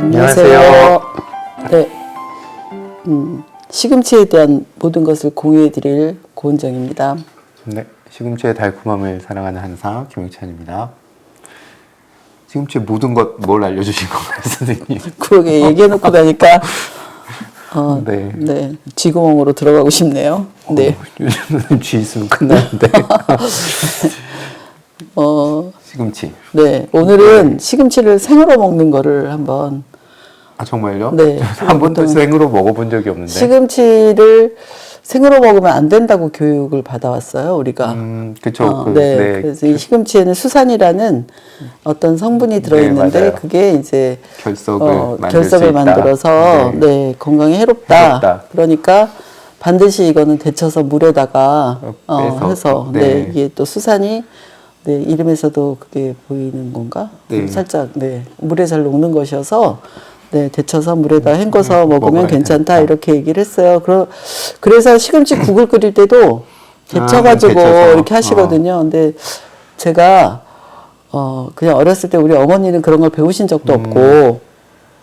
안녕하세요. 네. 음, 시금치에 대한 모든 것을 공유해드릴 고은정입니다. 네, 시금치의 달콤함을 사랑하는 한사 김영찬입니다. 시금치의 모든 것 뭘 알려주신 건가요, 선생님? 그러게 얘기해놓고 나니까 어, 네. 네. 쥐구멍으로 들어가고 싶네요. 네. 어, 요즘은 쥐 있으면 끝나는데. 어, 시금치. 네. 오늘은 시금치를 생으로 먹는 거를 한번 아 정말요? 네. 한 번도 생으로 먹어본 적이 없는데. 시금치를 생으로 먹으면 안 된다고 교육을 받아왔어요. 우리가. 음, 그쵸. 어, 그, 네. 네. 그래서 이 시금치에는 수산이라는 어떤 성분이 들어있는데 맞아요. 그게 이제 결석을 어, 만들 결석을. 만들어서 네. 네. 건강에 해롭다. 해롭다. 그러니까 반드시 이거는 데쳐서 물에다가 어, 어. 해서 네. 네. 이게 또 수산이 네, 이름에서도 그게 보이는 건가? 네. 살짝 네 물에 잘 녹는 것이어서 네 데쳐서 물에다 헹궈서 먹으면 음, 먹어야 괜찮다 되겠다. 이렇게 얘기를 했어요. 그러, 그래서 시금치 국을 끓일 때도 데쳐가지고 아. 이렇게 하시거든요. 근데 제가 어 그냥 어렸을 때 우리 어머니는 그런 걸 배우신 적도 없고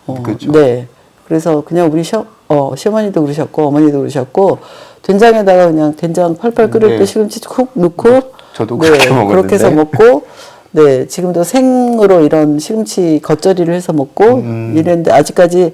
어, 음. 그죠. 네. 그래서 그냥 우리 시, 어, 시어머니도 그러셨고 어머니도 그러셨고 된장에다가 그냥 된장 팔팔 끓일 네. 때 시금치 쿡 넣고 저도 네, 그렇게 먹었는데. 그렇게 해서 먹고 네 지금도 생으로 이런 시금치 겉절이를 해서 먹고 음. 이랬는데 아직까지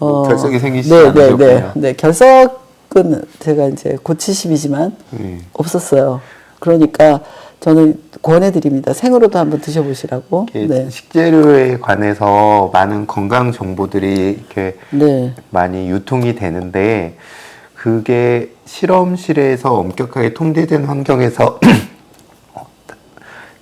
어, 결석이 생기시지 네, 네, 네. 네 결석은 제가 이제 곧 70이지만 네. 없었어요. 그러니까 저는 권해드립니다. 생으로도 한번 드셔보시라고. 네. 식재료에 관해서 많은 건강 정보들이 이렇게 네. 많이 유통이 되는데 그게 실험실에서 엄격하게 통제된 환경에서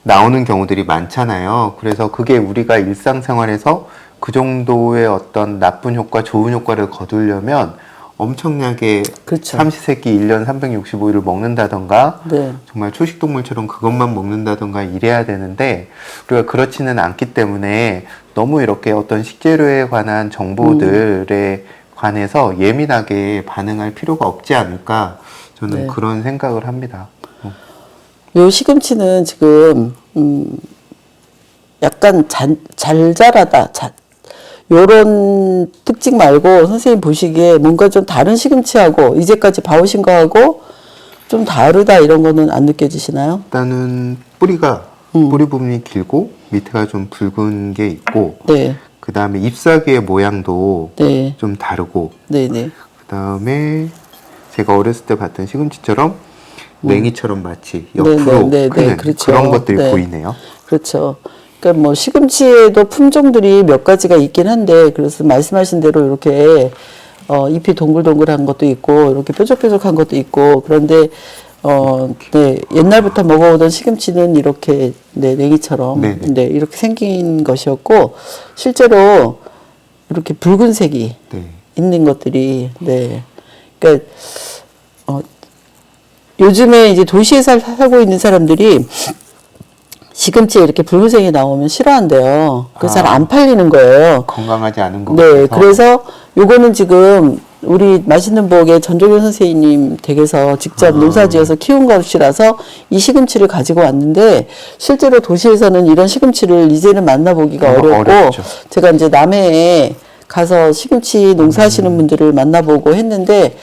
나오는 경우들이 많잖아요. 그래서 그게 우리가 일상생활에서 그 정도의 어떤 나쁜 효과, 좋은 효과를 거두려면 엄청나게 그렇죠. 삼시세끼 1년 365일을 먹는다던가 네. 정말 초식동물처럼 그것만 먹는다던가 이래야 되는데 우리가 그렇지는 않기 때문에 너무 이렇게 어떤 식재료에 관한 정보들에 관해서 예민하게 반응할 필요가 없지 않을까 저는 네. 그런 생각을 합니다. 어. 요 시금치는 지금 음 약간 잔, 잘 자라다. 자, 요런 특징 말고 선생님 보시기에 뭔가 좀 다른 시금치하고 이제까지 봐오신 거하고 좀 다르다 이런 거는 안 느껴지시나요? 일단은 뿌리가 음. 뿌리 부분이 길고 밑에가 좀 붉은 게 있고 네. 그 다음에 잎사귀의 모양도 네. 좀 다르고 네, 네. 그 다음에 제가 어렸을 때 봤던 시금치처럼 냉이처럼 마치 네, 네, 옆으로 네, 네, 크는 그렇죠. 그런 것들이 네. 보이네요. 그렇죠. 그러니까 뭐 시금치에도 품종들이 몇 가지가 있긴 한데 그래서 말씀하신 대로 이렇게 어 잎이 동글동글한 것도 있고 이렇게 뾰족뾰족한 것도 있고 그런데 어 네, 옛날부터 먹어오던 시금치는 이렇게 네, 냉이처럼 네, 네. 네, 이렇게 생긴 것이었고 실제로 이렇게 붉은색이 네. 있는 것들이 네. 그러니까 어 요즘에 이제 도시에 살, 살고 있는 사람들이 시금치에 이렇게 붉은색이 나오면 싫어한대요. 그래서 잘 아. 안 팔리는 거예요. 건강하지 않은 것 네, 같아서 그래서 요거는 지금 우리 맛있는 복의 전종현 선생님 댁에서 직접 아. 농사지어서 키운 것이라서 이 시금치를 가지고 왔는데 실제로 도시에서는 이런 시금치를 이제는 만나보기가 어, 어렵고 어렵죠. 제가 이제 남해에 가서 시금치 농사하시는 음. 분들을 만나보고 했는데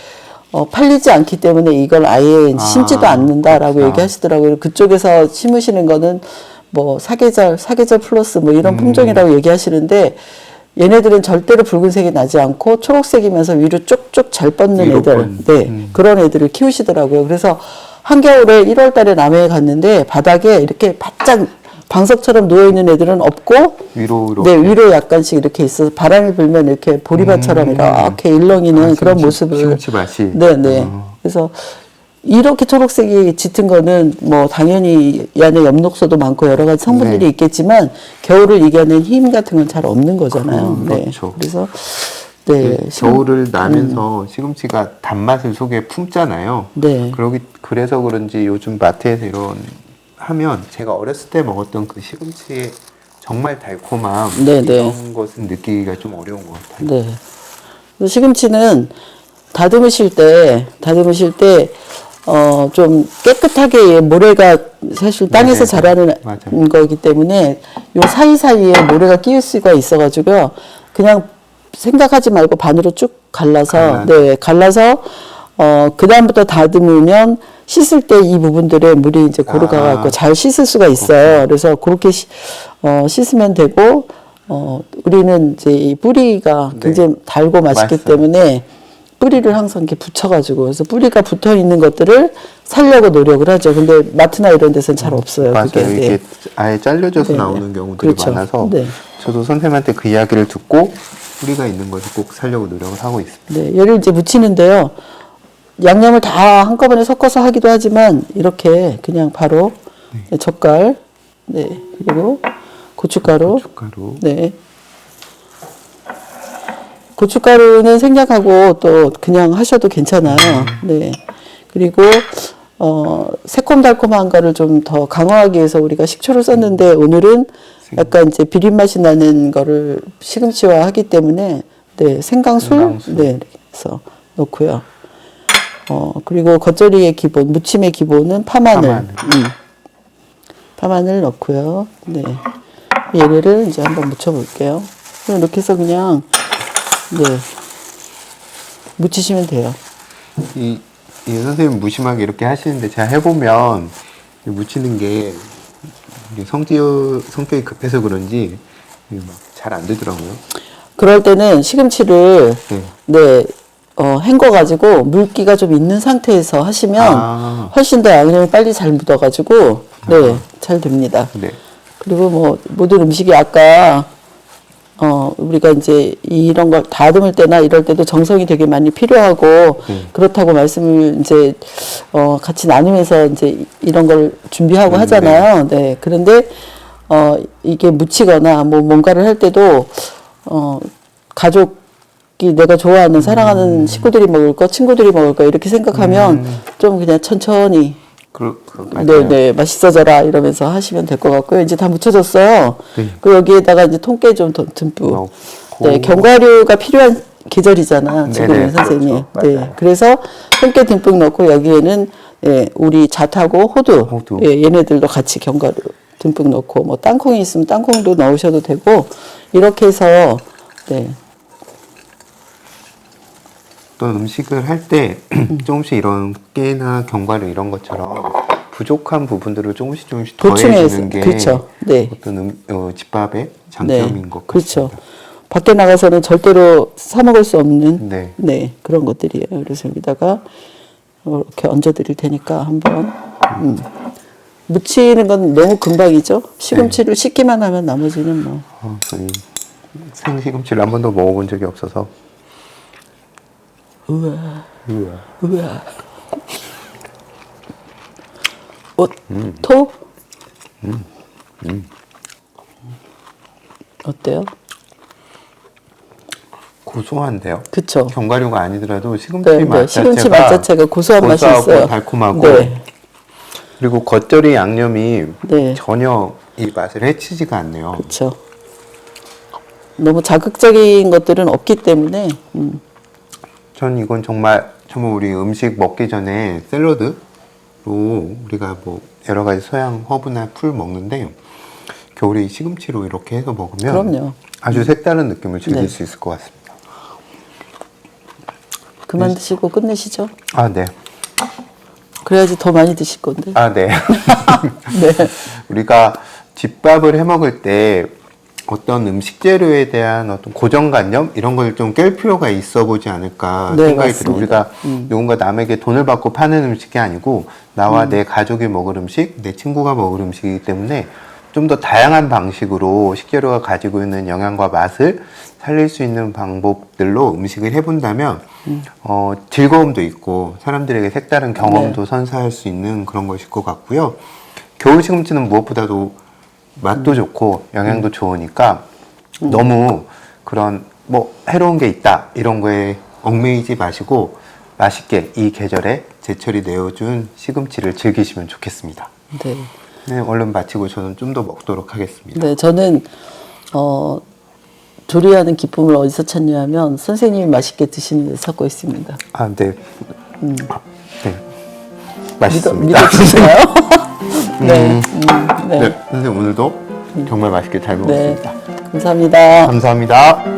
어, 팔리지 않기 때문에 이걸 아예 아, 심지도 않는다라고 그렇구나. 얘기하시더라고요. 그쪽에서 심으시는 거는 뭐 사계절, 사계절 플러스 뭐 음. 이런 품종이라고 얘기하시는데 얘네들은 절대로 붉은색이 나지 않고 초록색이면서 위로 쭉쭉 잘 뻗는 애들, 뻗는, 네 음. 그런 애들을 키우시더라고요. 그래서 한겨울에 1월달에 남해에 갔는데 바닥에 이렇게 바짝 방석처럼 누워 있는 애들은 없고 위로 이렇게 네, 위로 약간씩 이렇게 있어서 바람이 불면 이렇게 보리밭처럼 이렇게 일렁이는 아, 그런 시금치- 모습을. 시금치 맛이? 네, 네. 어. 그래서 이렇게 초록색이 짙은 거는 뭐 당연히 이 안에 엽록소도 많고 여러 가지 성분들이 네. 있겠지만 겨울을 이겨낸 힘 같은 건 잘 없는 거잖아요. 그- 네. 그렇죠. 그래서 네, 그 심- 겨울을 나면서 시금치가 단맛을 속에 품잖아요. 네. 그러기 그래서 그런지 요즘 마트에서 이런 하면 제가 어렸을 때 먹었던 그 시금치의 정말 달콤함 네, 이런 네. 것은 느끼기가 좀 어려운 것 같아요. 네. 시금치는 다듬으실 때, 다듬으실 때, 어, 좀 깨끗하게 모래가 사실 땅에서 네, 자라는 맞아요. 거기 때문에 요 사이사이에 모래가 끼일 수가 있어가지고요. 그냥 생각하지 말고 반으로 쭉 갈라서 갈라. 네 갈라서 어 그다음부터 다듬으면 씻을 때 이 부분들에 물이 이제 고루 아. 가갖고 잘 씻을 수가 있어요. 그래서 그렇게 시, 어, 씻으면 되고 어 우리는 이제 이 뿌리가 네. 굉장히 달고 맛있기 맛있어요. 때문에 뿌리를 항상 이렇게 붙여가지고 그래서 뿌리가 붙어 있는 것들을 살려고 노력을 하죠. 근데 마트나 이런 데서는 잘 없어요. 맞아요. 그게. 네. 이게 아예 잘려져서 네. 나오는 경우들이 그렇죠. 많아서 네. 저도 선생님한테 그 이야기를 듣고 뿌리가 있는 것을 꼭 살려고 노력을 하고 있습니다. 네, 얘를 이제 무치는데요. 양념을 다 한꺼번에 섞어서 하기도 하지만 이렇게 그냥 바로 네, 젓갈, 네 그리고 고춧가루, 고춧가루. 네. 고춧가루는 생략하고 또 그냥 하셔도 괜찮아요. 네. 그리고 어 새콤달콤한 거를 좀 더 강화하기 위해서 우리가 식초를 썼는데 오늘은 약간 이제 비린 맛이 나는 거를 시금치와 하기 때문에 네 생강술, 생강술. 네 그래서 넣고요. 어 그리고 겉절이의 기본 무침의 기본은 파마늘, 파마늘. 음. 파마늘 넣고요. 네. 얘를 이제 한번 묻혀볼게요. 그냥 이렇게 해서 그냥, 네. 묻히시면 돼요. 이, 이 선생님 무심하게 이렇게 하시는데 제가 해보면 이 묻히는 게 성질 성격이 급해서 그런지 잘 안 되더라고요. 그럴 때는 시금치를, 네. 네, 어, 헹궈가지고 물기가 좀 있는 상태에서 하시면 아. 훨씬 더 양념이 빨리 잘 묻어가지고, 네, 잘 됩니다. 네. 그리고 뭐 모든 음식이 아까 어 우리가 이제 이런 걸 다듬을 때나 이럴 때도 정성이 되게 많이 필요하고 네. 그렇다고 말씀을 이제 어 같이 나누면서 이제 이런 걸 준비하고 음, 하잖아요. 네. 그런데 어 이게 묻히거나 뭐 뭔가를 할 때도 어 가족이 내가 좋아하는 사랑하는 음. 식구들이 먹을 거, 친구들이 먹을 거 이렇게 생각하면 좀 그냥 천천히 그, 그 네. 네, 맛있어져라 이러면서 하시면 될 것 같고요. 이제 다 묻혀졌어요. 네. 그 여기에다가 이제 통깨 좀 더 듬뿍. 넣고. 네, 견과류가 필요한 계절이잖아. 지금 네네, 은 선생님. 그렇죠. 네. 그래서 통깨 듬뿍 넣고 여기에는 예, 우리 잣하고 호두, 호두. 예, 얘네들도 같이 견과류 듬뿍 넣고 뭐 땅콩이 있으면 땅콩도 넣으셔도 되고 이렇게 해서 네, 어떤 음식을 할 때 조금씩 이런 깨나 견과류 이런 것처럼 부족한 부분들을 조금씩 조금씩 보충해서 더해주는 게 그렇죠. 네. 어떤 음, 어, 집밥의 장점인 것 그렇죠. 같습니다. 밖에 나가서는 절대로 사 먹을 수 없는 네. 네, 그런 것들이에요. 그래서 여기다가 이렇게 얹어 드릴 테니까 한번 음. 무치는 건 너무 금방이죠. 시금치를 씻기만 하면 나머지는 뭐 어, 저희 생시금치를 한 번도 먹어본 적이 없어서 우와 우와. 우와 어, 토? 어때요? 고소한데요. 그쵸. 견과류가 아니더라도 시금치 네, 맛 네. 시금치 자체가 맛 자체가 고소한 맛이 있어요. 달콤하고 네. 그리고 겉절이 양념이 네. 전혀 이 맛을 해치지가 않네요. 그렇죠. 너무 자극적인 것들은 없기 때문에 음, 전 이건 정말 정말 우리 음식 먹기 전에 샐러드로 우리가 뭐 여러 가지 서양 허브나 풀 먹는데 겨울에 이 시금치로 이렇게 해서 먹으면 그럼요. 아주 색다른 느낌을 즐길 네. 수 있을 것 같습니다. 그만 드시고 끝내시죠. 아 네, 그래야지 더 많이 드실 건데. 아 네. 네. 우리가 집밥을 해 먹을 때 어떤 음식 재료에 대한 어떤 고정관념 이런 걸 좀 깰 필요가 있어 보지 않을까 네, 생각이. 들어요. 우리가 누군가 남에게 돈을 받고 파는 음식이 아니고 나와 음. 내 가족이 먹을 음식, 내 친구가 먹을 음식이기 때문에 좀 더 다양한 방식으로 식재료가 가지고 있는 영양과 맛을 살릴 수 있는 방법들로 음식을 해본다면 음. 어, 즐거움도 있고 사람들에게 색다른 경험도 네. 선사할 수 있는 그런 것일 것 같고요. 겨울 시금치는 무엇보다도 맛도 좋고 영양도 좋으니까 너무 그런 뭐 해로운 게 있다 이런 거에 얽매이지 마시고 맛있게 이 계절에 제철이 내어준 시금치를 즐기시면 좋겠습니다. 네. 네, 얼른 마치고 저는 좀 더 먹도록 하겠습니다. 네, 저는 어 조리하는 기쁨을 어디서 찾냐면 선생님이 맛있게 드시는 데서 찾고 있습니다. 아, 네. 네. 맛있습니다. 믿어주세요. 네, 음, 네. 네, 선생님 오늘도 정말 맛있게 잘 네, 먹었습니다. 감사합니다. 감사합니다.